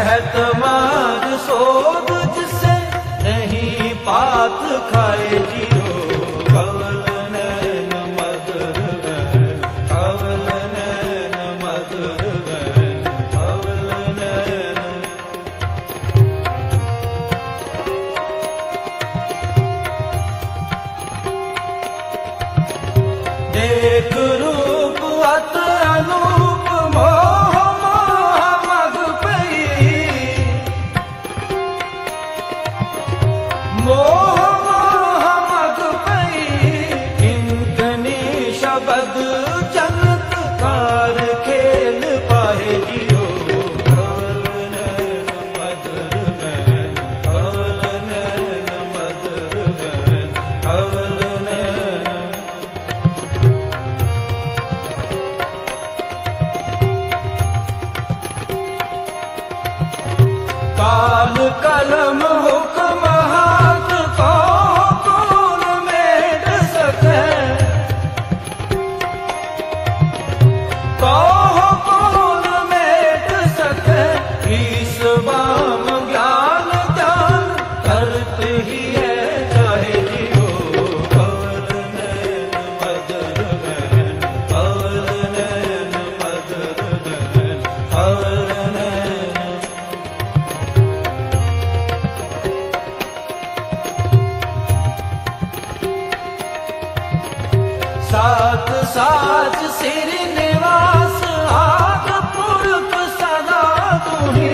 कहत माग सोग जिसे नहीं पात खाए जियो कवल नैन मधुर कवल नैन मधुर कवल नैन देख रूप अत अनु लाल कलम ਸਾਥ ਸਾਚ ਸਿਰ ਨਿਵਾਸ ਆਗ ਸਦਾ ਤੁਹੀ